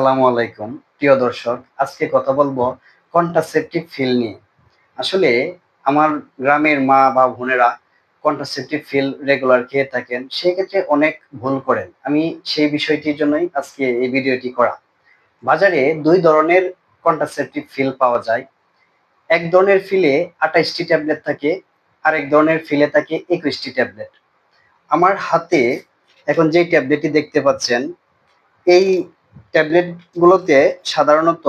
আসসালামু আলাইকুম। প্রিয় দর্শক, আজকে কথা বলব কন্ট্রাসেপটিভ ফিল নিয়ে। আসলে আমার গ্রামের মা বা বোনেরা কন্ট্রাসেপটিভ ফিল রেগুলার খেয়ে থাকেন সেই ক্ষেত্রে অনেক ভুল করেন। আমি সেই বিষয়টির জন্যই আজকে এই ভিডিওটি করা। বাজারে দুই ধরনের কন্ট্রাসেপটিভ ফিল পাওয়া যায়। এক ধরনের ফিলে আঠাইশটি ট্যাবলেট থাকে আর এক ধরনের ফিলে থাকে একুশটি ট্যাবলেট। আমার হাতে এখন যে ট্যাবলেটটি দেখতে পাচ্ছেন, এই ট্যাবলেটগুলোতে সাধারণত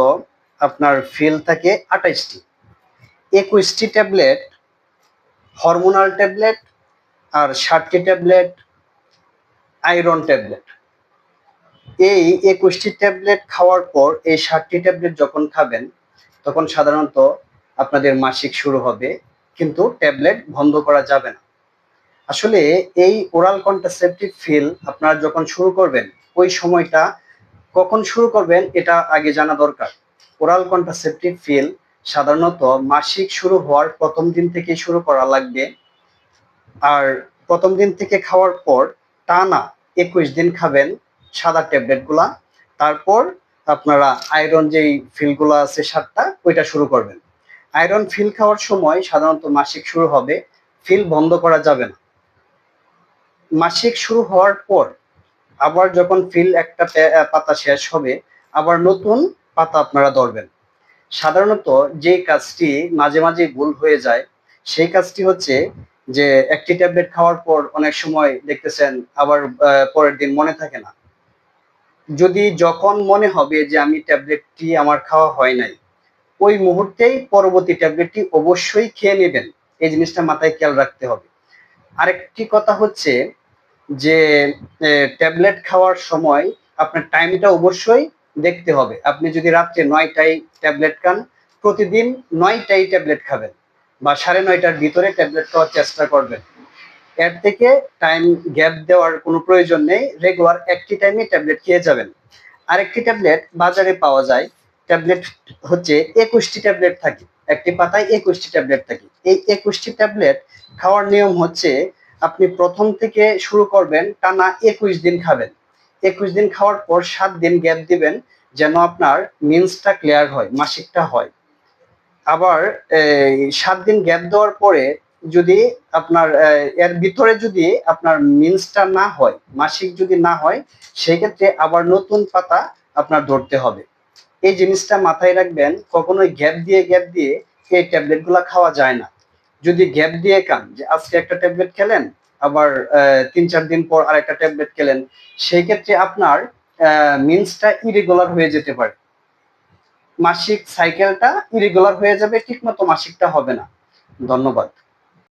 আপনার ফিল থাকে আঠাইশটি একুশটি ট্যাবলেট হরমোনাল ট্যাবলেট আর ষাটটি ট্যাবলেট আয়রন ট্যাবলেট। এই একুশটি ট্যাবলেট খাওয়ার পর এই ষাটটি ট্যাবলেট যখন খাবেন, তখন সাধারণত আপনাদের মাসিক শুরু হবে, কিন্তু ট্যাবলেট বন্ধ করা যাবে না। আসলে এই ওরাল কন্ট্রাসেপটিভ ফিল আপনারা যখন শুরু করবেন, ওই সময়টা কখন শুরু করবেন এটা আগে জানা দরকার। ওরাল কন্ট্রাসেপটিভ ফিল সাধারণত মাসিক শুরু হওয়ার প্রথম দিন থেকে শুরু করা লাগবে। আর প্রথম দিন থেকে খাওয়ার পর টানা একুশ দিন খাবেন সাদা ট্যাবলেটগুলা তারপর আপনারা আয়রন যেই ফিলগুলো আছে সাতটা, ওইটা শুরু করবেন। আয়রন ফিল খাওয়ার সময় সাধারণত মাসিক শুরু হবে। ফিল বন্ধ করা যাবে না। মাসিক শুরু হওয়ার পর আবার যখন ফিল একটা পাতা শেষ হবে, আবার নতুন পাতা আপনারা ধরবেন। সাধারণত যে কাজটি মাঝে মাঝে ভুল হয়ে যায়, সেই কাজটি হচ্ছে যে একটি ট্যাবলেট খাওয়ার পর অনেক সময় দেখতেছেন আবার পরের দিন মনে থাকে না। যদি যখন মনে হবে যে আমি ট্যাবলেটটি আমার খাওয়া হয় নাই, ওই মুহূর্তেই পরবর্তী ট্যাবলেটটি অবশ্যই খেয়ে নেবেন। এই জিনিসটা মাথায় খেয়াল রাখতে হবে। আরেকটি কথা হচ্ছে যে ট্যাবলেট খাওয়ার সময় আপনার টাইমটা অবশ্যই দেখতে হবে। আপনি যদি রাত্রে নয়টায় ট্যাবলেট খান, প্রতিদিন নয়টাই ট্যাবলেট খাবেন বা সাড়ে নয়টার ভিতরে ট্যাবলেট খাওয়ার চেষ্টা করবেন। এর থেকে টাইম গ্যাপ দেওয়ার কোনো প্রয়োজন নেই রেগুলার একটি টাইমে ট্যাবলেট খেয়ে যাবেন। আরেকটি ট্যাবলেট বাজারে পাওয়া যায় ট্যাবলেট হচ্ছে একুশটি ট্যাবলেট থাকে, একটি পাতায় একুশটি ট্যাবলেট থাকে। এই একুশটি ট্যাবলেট খাওয়ার নিয়ম হচ্ছে আপনি প্রথম থেকে শুরু করবেন, টানা একুশ দিন খাবেন। একুশ দিন খাওয়ার পর সাত দিন গ্যাপ দিবেন, যেন আপনার মিন্সটা ক্লিয়ার হয়, মাসিকটা হয়। আবার সাত দিন গ্যাপ দেওয়ার পরে যদি আপনার এর ভিতরে যদি আপনার মিন্সটা না হয়, মাসিক যদি না হয়, সেই ক্ষেত্রে আবার নতুন পাতা আপনার ধরতে হবে। এই জিনিসটা মাথায় রাখবেন, কখনোই গ্যাপ দিয়ে গ্যাপ দিয়ে এই ট্যাবলেটগুলো খাওয়া যায় না। যদি গ্যাপ দিয়ে কান যে আজকে একটা ট্যাবলেট খেলেন, আবার তিন চার দিন পর আর একটা ট্যাবলেট খেলেন সেই ক্ষেত্রে আপনার মিন্সটা ইরেগুলার হয়ে যেতে পারে। মাসিক সাইকেলটা ইরেগুলার হয়ে যাবে, ঠিকমতো মাসিকটা হবে না। ধন্যবাদ।